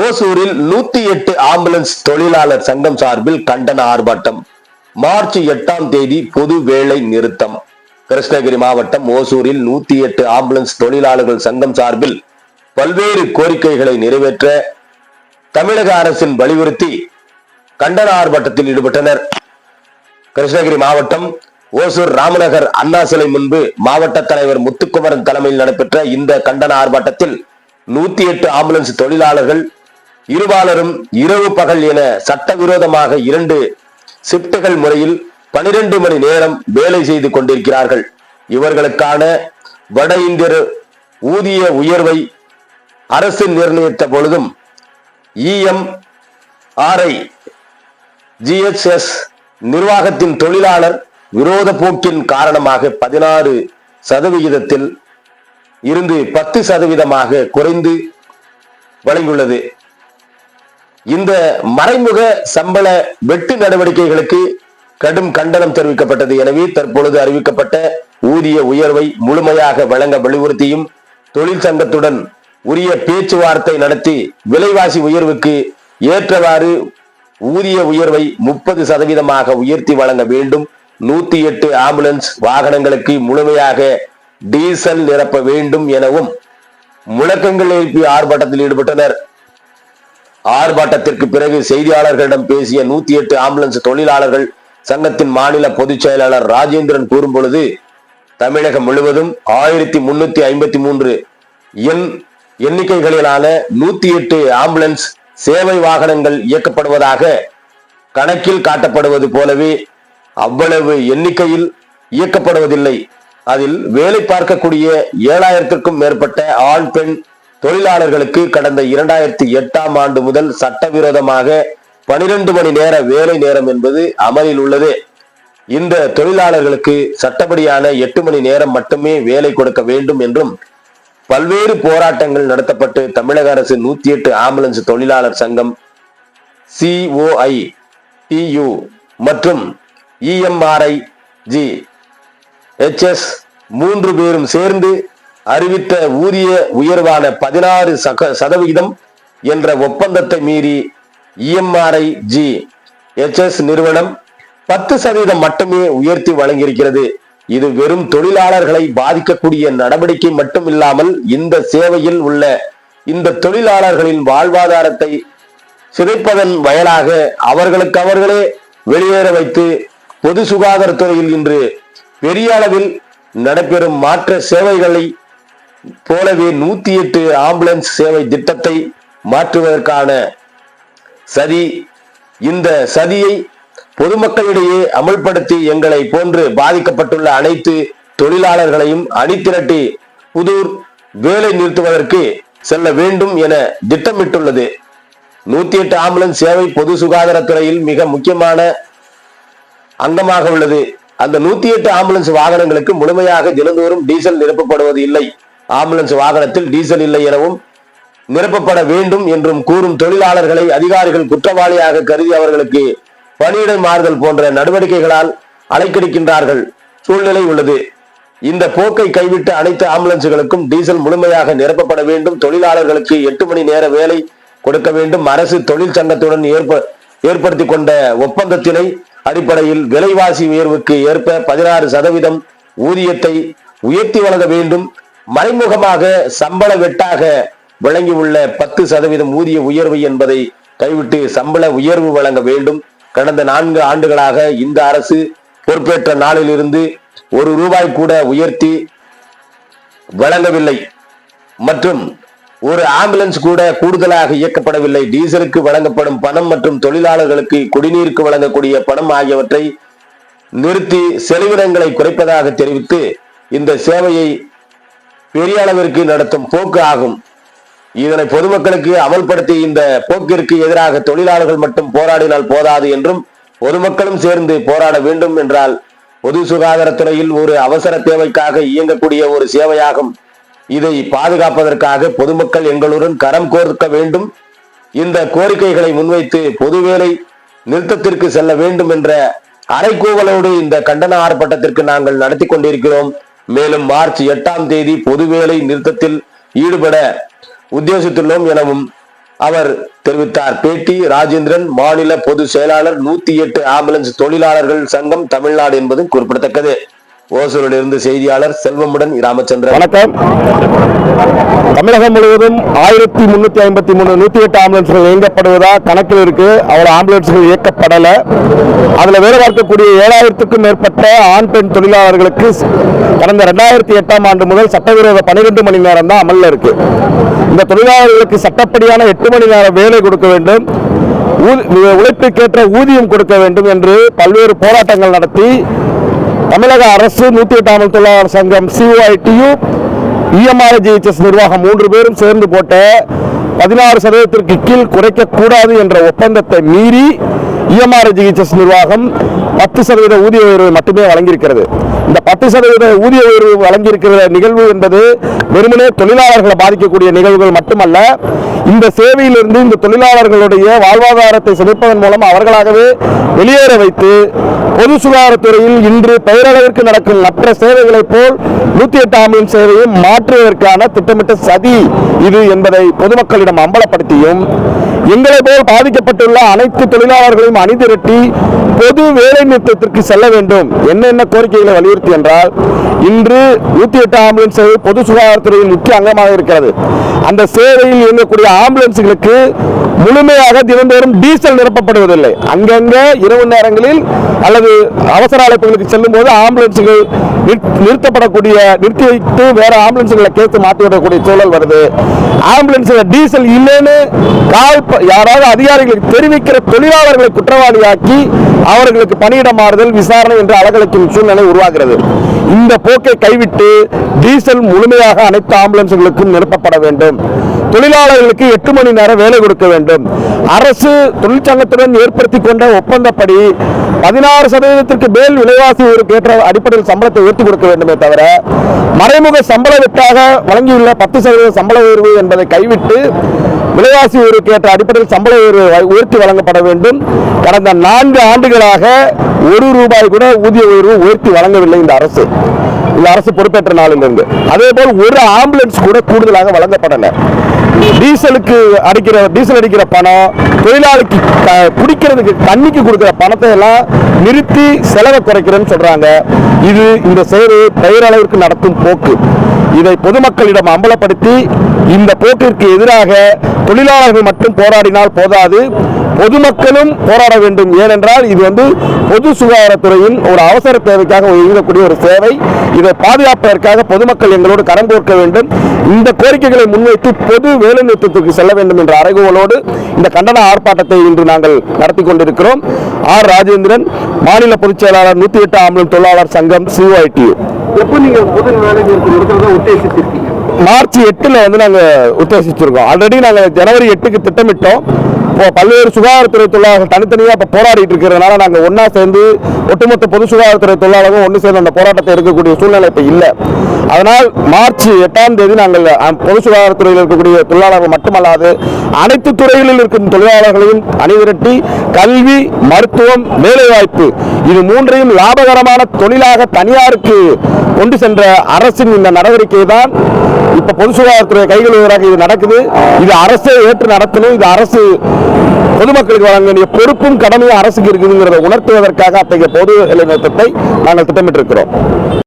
ஓசூரில் நூத்தி எட்டு ஆம்புலன்ஸ் தொழிலாளர் சங்கம் சார்பில் கண்டன ஆர்ப்பாட்டம். மார்ச் எட்டாம் தேதி பொது வேலை நிறுத்தம். கிருஷ்ணகிரி மாவட்டம் ஓசூரில் நூத்தி எட்டு ஆம்புலன்ஸ் தொழிலாளர்கள் சங்கம் சார்பில் பல்வேறு கோரிக்கைகளை நிறைவேற்ற தமிழக அரசின் வலியுறுத்தி கண்டன ஆர்ப்பாட்டத்தில் ஈடுபட்டனர். கிருஷ்ணகிரி மாவட்டம் ஓசூர் ராமநகர் அண்ணா சிலை முன்பு மாவட்ட தலைவர் முத்துக்குமரன் தலைமையில் நடைபெற்ற இந்த கண்டன ஆர்ப்பாட்டத்தில் நூத்தி எட்டு ஆம்புலன்ஸ் தொழிலாளர்கள் இருபாலரும் இரவு பகல் என சட்டவிரோதமாக இரண்டு ஷிப்டுகள் முறையில் பனிரெண்டு மணி நேரம் வேலை செய்து கொண்டிருக்கிறார்கள். இவர்களுக்கான வட இந்தியர் ஊதிய உயர்வை அரசு நிர்ணயித்த பொழுதும் இஎம் ஆர்ஐ ஜிஹெச்எஸ் நிர்வாகத்தின் தொழிலாளர் விரோத போக்கின் காரணமாக பதினாறு சதவிகிதத்தில் இருந்து பத்து சதவீதமாக குறைந்து வழங்கியுள்ளது. இந்த மறைமுக சம்பள வெட்டு நடவடிக்கைகளுக்கு கடும் கண்டனம் தெரிவிக்கப்பட்டது. எனவே தற்பொழுது அறிவிக்கப்பட்ட ஊதிய உயர்வை முழுமையாக வழங்க வலியுறுத்தியும் தொழிற்சங்கத்துடன் உரிய பேச்சுவார்த்தை நடத்தி விலைவாசி உயர்வுக்கு ஏற்றவாறு ஊதிய உயர்வை முப்பது சதவீதமாக உயர்த்தி வழங்க வேண்டும். நூத்தி எட்டு ஆம்புலன்ஸ் வாகனங்களுக்கு முழுமையாக டீசல் நிரப்ப வேண்டும் எனவும் முழக்கங்கள் எழுப்பி ஆர்ப்பாட்டத்தில் ஈடுபட்டனர். ஆர்ப்பாட்டத்திற்கு பிறகு செய்தியாளர்களிடம் பேசிய நூத்தி எட்டு ஆம்புலன்ஸ் தொழிலாளர்கள் சங்கத்தின் மாநில பொதுச் செயலாளர் ராஜேந்திரன் கூறும் பொழுது தமிழகம் முழுவதும் ஆயிரத்தி முன்னூத்தி ஐம்பத்தி மூன்று எண் எண்ணிக்கைகளிலான நூத்தி எட்டு ஆம்புலன்ஸ் சேவை வாகனங்கள் இயக்கப்படுவதாக கணக்கில் காட்டப்படுவது போலவே அவ்வளவு எண்ணிக்கையில் இயக்கப்படுவதில்லை. அதில் வேலை பார்க்கக்கூடிய ஏழாயிரத்திற்கும் மேற்பட்ட ஆண் பெண் தொழிலாளர்களுக்கு கடந்த இரண்டாயிரத்தி எட்டாம் ஆண்டு முதல் சட்டவிரோதமாக பனிரெண்டு மணி நேர வேலை நேரம் என்பது அமலில் உள்ளது. இந்த தொழிலாளர்களுக்கு சட்டப்படியான எட்டு மணி நேரம் மட்டுமே வேலை கொடுக்க வேண்டும் என்றும் பல்வேறு போராட்டங்கள் நடத்தப்பட்டு தமிழக அரசு நூத்தி எட்டு ஆம்புலன்ஸ் தொழிலாளர் சங்கம் சிஓஐ டியு மற்றும் இஎம்ஆர்ஐ ஜி எச்எஸ் மூன்று பேரும் சேர்ந்து அறிவித்த ஊதிய உயர்வான பதினாறு சதவிகிதம் என்ற ஒப்பந்தத்தை மீறி இஎம்ஆர்ஐ ஜி எச்எஸ் நிறுவனம் பத்து சதவீதம் மட்டுமே உயர்த்தி வழங்கியிருக்கிறது. இது வெறும் தொழிலாளர்களை பாதிக்கக்கூடிய நடவடிக்கை மட்டும் இல்லாமல் இந்த சேவையில் உள்ள இந்த தொழிலாளர்களின் வாழ்வாதாரத்தை சிதைப்பதன் வயலாக அவர்களுக்கு அவர்களே வெளியேற வைத்து பொது சுகாதாரத்துறையில் இன்று பெரிய அளவில் நடைபெறும் மாற்ற சேவைகளை போலவே நூத்தி எட்டு ஆம்புலன்ஸ் சேவை திட்டத்தை மாற்றுவதற்கான சதி இந்த சதியை பொதுமக்களிடையே அமல்படுத்தி எங்களை போன்று பாதிக்கப்பட்டுள்ள அனைத்து தொழிலாளர்களையும் அணிதிரட்டி புதூர் வேலை நிறுத்துவதற்கு செல்ல வேண்டும் என திட்டமிட்டுள்ளது. நூத்தி எட்டு ஆம்புலன்ஸ் சேவை பொது சுகாதாரத்துறையில் மிக முக்கியமான அங்கமாக உள்ளது. அந்த நூத்தி எட்டு ஆம்புலன்ஸ் வாகனங்களுக்கு முழுமையாக தினந்தோறும் டீசல் நிரப்பப்படுவது இல்லை. ஆம்புலன்ஸ் வாகனத்தில் டீசல் இல்லை எனவும் நிரப்பப்பட வேண்டும் என்றும் கூறும் தொழிலாளர்களை அதிகாரிகள் குற்றவாளியாக கருதி அவர்களுக்கு பணியிட மாறுதல் போன்ற நடவடிக்கைகளால் அலைக்கடிக்கின்றார்கள். சூழ்நிலை உள்ளது. இந்த போக்கை கைவிட்டு அனைத்து ஆம்புலன்ஸுகளுக்கும் டீசல் முழுமையாக நிரப்பப்பட வேண்டும். தொழிலாளர்களுக்கு எட்டு மணி நேர வேலை கொடுக்க வேண்டும். அரசு தொழிற்சங்கத்துடன் ஏற்ப ஏற்படுத்தி கொண்ட ஒப்பந்தத்தினை அடிப்படையில் விலைவாசி உயர்வுக்கு ஏற்ப பதினாறு சதவீதம் ஊதியத்தை உயர்த்தி வழங்க வேண்டும். மறைமுகமாக சம்பள வெட்டாக விளங்கியுள்ள பத்து சதவீதம் ஊதிய உயர்வு என்பதை கைவிட்டு சம்பள உயர்வு வழங்க வேண்டும். கடந்த நான்கு ஆண்டுகளாக இந்த அரசு பொறுப்பேற்ற நாளிலிருந்து ஒரு ரூபாய் கூட உயர்த்தி வழங்கவில்லை. மற்றும் ஒரு ஆம்புலன்ஸ் கூட கூடுதலாக இயக்கப்படவில்லை. டீசலுக்கு வழங்கப்படும் பணம் மற்றும் தொழிலாளர்களுக்கு குடிநீருக்கு வழங்கக்கூடிய பணம் ஆகியவற்றை நிறுத்தி செலவினங்களை குறைப்பதாக தெரிவித்து இந்த சேவையை பெரிய அளவிற்கு நடத்தும் போக்கு ஆகும். இதனை பொதுமக்களுக்கு அமல்படுத்தி இந்த போக்கிற்கு எதிராக தொழிலாளர்கள் மட்டும் போராடினால் போதாது என்றும் பொதுமக்களும் சேர்ந்து போராட வேண்டும் என்றால் பொது சுகாதாரத்துறையில் ஒரு அவசர தேவைக்காக இயங்கக்கூடிய ஒரு சேவையாகும். இதை பாதுகாப்பதற்காக பொதுமக்கள் எங்களுடன் கரம் கோர்க்க வேண்டும். இந்த கோரிக்கைகளை முன்வைத்து பொது வேலை நிறுத்தத்திற்கு செல்ல வேண்டும் என்ற அரைக்கூவலோடு இந்த கண்டன ஆர்ப்பாட்டத்திற்கு நாங்கள் நடத்தி கொண்டிருக்கிறோம். மேலும் மார்ச் எட்டாம் தேதி பொதுவேலை நிறுத்தத்தில் ஈடுபட உத்தேசித்துள்ளோம் எனவும் அவர் தெரிவித்தார். பேட்டி ராஜேந்திரன் மாநில பொதுச் செயலாளர் நூத்தி எட்டு ஆம்புலன்ஸ் தொழிலாளர்கள் சங்கம் தமிழ்நாடு என்பதும் குறிப்பிடத்தக்கது. ஓசூரிலிருந்து செய்தியாளர் செல்வமுடன் ராமச்சந்திரன் வணக்கம். தமிழகம் முழுவதும் ஆயிரத்தி முன்னூத்தி ஐம்பத்தி மூணு நூத்தி எட்டு ஆம்புலன்ஸ்கள் இயங்கப்படுவதா கணக்கில் இருக்கு. அவ்வளவு ஆம்புலன்ஸ்கள் இயக்கப்படல. அதுல வேலை பார்க்கக்கூடிய ஏழாயிரத்துக்கும் மேற்பட்ட ஆண் பெண் தொழிலாளர்களுக்கு கடந்த ரெண்டாயிரத்தி எட்டாம் ஆண்டு முதல் சட்டவிரோத பனிரெண்டு மணி நேரம் தான் அமல்ல இருக்கு. இந்த தொழிலாளர்களுக்கு சட்டப்படியான எட்டு மணி நேரம் வேலை கொடுக்க வேண்டும். ஊ- உழைப்புக்கேற்ற ஊதியம் கொடுக்க வேண்டும் என்று பல்வேறு போராட்டங்கள் நடத்தி தமிழக அரசு நூத்தி எட்டாமல் தொழிலாளர் சங்கம் சிஓஐடியு இஎம்ஆர்ஜிஹெச்எஸ் நிர்வாகம் மூன்று பேரும் சேர்ந்து போட்ட பதினாறு சதவீதத்திற்கு கீழ் குறைக்கக்கூடாது என்ற ஒப்பந்தத்தை மீறி இஎம்ஆர்ஜிஹெச்எஸ் நிர்வாகம் பத்து சதவீத ஊதிய உயர்வை மட்டுமே வழங்கியிருக்கிறது. இந்த பத்து சதவீத ஊதிய உயர்வு வழங்கியிருக்கிற நிகழ்வு என்பது வெறுமனே தொழிலாளர்களை பாதிக்கக்கூடிய நிகழ்வுகள் மட்டுமல்ல இந்த சேவையிலிருந்து இந்த தொழிலாளர்களுடைய வாழ்வாதாரத்தை சிதைப்பதன் மூலம் அவர்களாகவே வெளியேற வைத்து பொது சுகாதாரத்துறையில் இன்று பெயரளவிற்கு நடக்கும் மற்ற சேவைகளைப் போல் நூத்தி எட்டு ஆம்புலன்ஸ் சேவையை மாற்றுவதற்கான திட்டமிட்ட சதி இது என்பதை பொதுமக்களிடம் அம்பலப்படுத்தியும் எங்களை போல் பாதிக்கப்பட்டுள்ள அனைத்து தொழிலாளர்களையும் அணிதிரட்டி பொது வேலை நிறுத்தத்திற்கு செல்ல வேண்டும். என்னென்ன கோரிக்கைகளை வலியுறுத்தி என்றால் இன்று நூத்தி எட்டு ஆம்புலன்ஸ் சேவை பொது சுகாதாரத்துறையின் முக்கிய அங்கமாக இருக்கிறது. அந்த சேவையில் இயங்கக்கூடிய ஆம்புலன்ஸ்களுக்கு முழுமையாக தினந்தோறும் டீசல் நிரப்பப்படுவதில்லை. அங்கங்கே இரவு நேரங்களில் அல்லது அவசர அழைப்புகளுக்கு செல்லும் போது ஆம்புலன்ஸுகள் நிறுத்- நிறுத்தப்படக்கூடிய நிறுத்தி வைத்து வேற ஆம்புலன்ஸ்களை கேட்டு மாற்றி விடக்கூடிய சூழல் வருது. ஆம்புலன்ஸில் டீசல் இல்லைன்னு கால் யாராவது அதிகாரிகளுக்கு தெரிவிக்கிற தொழிலாளர்களை குற்றவாளியாக்கி அவர்களுக்கு பணியிட மாறுதல் விசாரணை என்று அலகலைக்கும் சூழ்நிலை உருவாகிறது. இந்த போக்கை கைவிட்டு டீசல் முழுமையாக அனைத்து ஆம்புலன்ஸ்களுக்கும் நிரப்பப்பட வேண்டும். தொழிலாளர்களுக்கு எட்டு மணி நேரம் வேலை கொடுக்க வேண்டும். அரசு தொழிற்சங்கத்துடன் ஏற்படுத்தி கொண்ட ஒப்பந்தப்படி பதினாறு சதவீதத்திற்கு மேல் விலைவாசி ஒரு ஏற்ற அடிப்படையில் சம்பளத்தை உயர்த்தி கொடுக்க வேண்டுமே தவிர மறைமுக சம்பள வெட்டாக வழங்கியுள்ள பத்து சதவீத சம்பள உயர்வு என்பதை கைவிட்டு விலைவாசி உயர்வுக்கு ஏற்ற அடிப்படையில் சம்பள உயர்வு உயர்த்தி வழங்கப்பட வேண்டும். கடந்த நான்கு ஆண்டுகளாக ஒரு ரூபாய் கூட ஊதிய உயர்வு உயர்த்தி வழங்கவில்லை இந்த அரசு. இந்த அரசு பொறுப்பேற்ற நாளிலிருந்து. அதே போல் ஒரு ஆம்புலன்ஸ் கூட கூடுதலாக வழங்கப்படல. டீசலுக்கு அடிக்கிற டீசல் அடிக்கிற பணம் தொழிலாளிக்கு குடிக்கிறதுக்கு தண்ணிக்கு கொடுக்குற பணத்தை எல்லாம் நிறுத்தி செலவை குறைக்கிறேன்னு சொல்றாங்க. இது இந்த செயல் பெயரளவிற்கு நடத்தும் போக்கு. இதை பொதுமக்களிடம் அம்பலப்படுத்தி இந்த போக்கிற்கு எதிராக தொழிலாளர்கள் மட்டும் போராடினால் போதாது. பொதுமக்களும் போராட வேண்டும். ஏனென்றால் இது வந்து பொது சுகாதாரத்துறையின் ஒரு அவசர தேவைக்காக இயங்கக்கூடிய ஒரு சேவை. இதை பாதுகாப்பதற்காக பொதுமக்கள் எங்களோடு கரம் கோர்க்க வேண்டும். இந்த கோரிக்கைகளை முன்வைத்து பொது வேலைநிறுத்தத்துக்கு செல்ல வேண்டும் என்ற அறைகோளோடு இந்த கண்டன ஆர்ப்பாட்டத்தை இன்று நாங்கள் நடத்தி கொண்டிருக்கிறோம். ஆர். ராஜேந்திரன் மாநில பொதுச் செயலாளர் நூத்தி எட்டு ஆம்புலன்ஸ் தொழிலாளர் சங்கம் சிஓஐடியு எப்போ நீங்க இருக்கிறத உத்தேசித்திருக்கீங்க மார்ச் எட்டுல வந்து நாங்க உத்தேசிச்சிருக்கோம். ஆல்ரெடி நாங்க ஜனவரி எட்டுக்கு திட்டமிட்டோம். இப்போ பல்வேறு சுகாதாரத்துறை தொழிலாளர்கள் தனித்தனியாக இப்போ போராடிட்டு இருக்கிறதுனால நாங்கள் ஒன்றா சேர்ந்து ஒட்டுமொத்த பொது சுகாதாரத்துறை தொழிலாளர்கள் ஒன்று சேர்ந்து அந்த போராட்டத்தை எடுக்கக்கூடிய சூழ்நிலை இப்போ இல்லை. அதனால் மார்ச் எட்டாம் தேதி நாங்கள் பொது சுகாதாரத்துறையில் இருக்கக்கூடிய தொழிலாளர்கள் மட்டுமல்லாது அனைத்து துறைகளில் இருக்கும் தொழிலாளர்களையும் அணிதிரட்டி கல்வி மருத்துவம் வேலைவாய்ப்பு இது மூன்றையும் லாபகரமான தொழிலாக தனியாருக்கு கொண்டு சென்ற அரசின் இந்த நடவடிக்கை தான் இப்ப பொது சுகாதாரத்துறை கைகள் இது நடக்குது. இது அரசே ஏற்று நடத்தணும். இது அரசு பொதுமக்களுக்கு வழங்க வேண்டிய பொறுப்பும் கடமையும் அரசுக்கு இருக்குதுங்கிறத உணர்த்துவதற்காக அத்தகைய பொது நிலைநிறுத்தத்தை நாங்கள் திட்டமிட்டிருக்கிறோம்.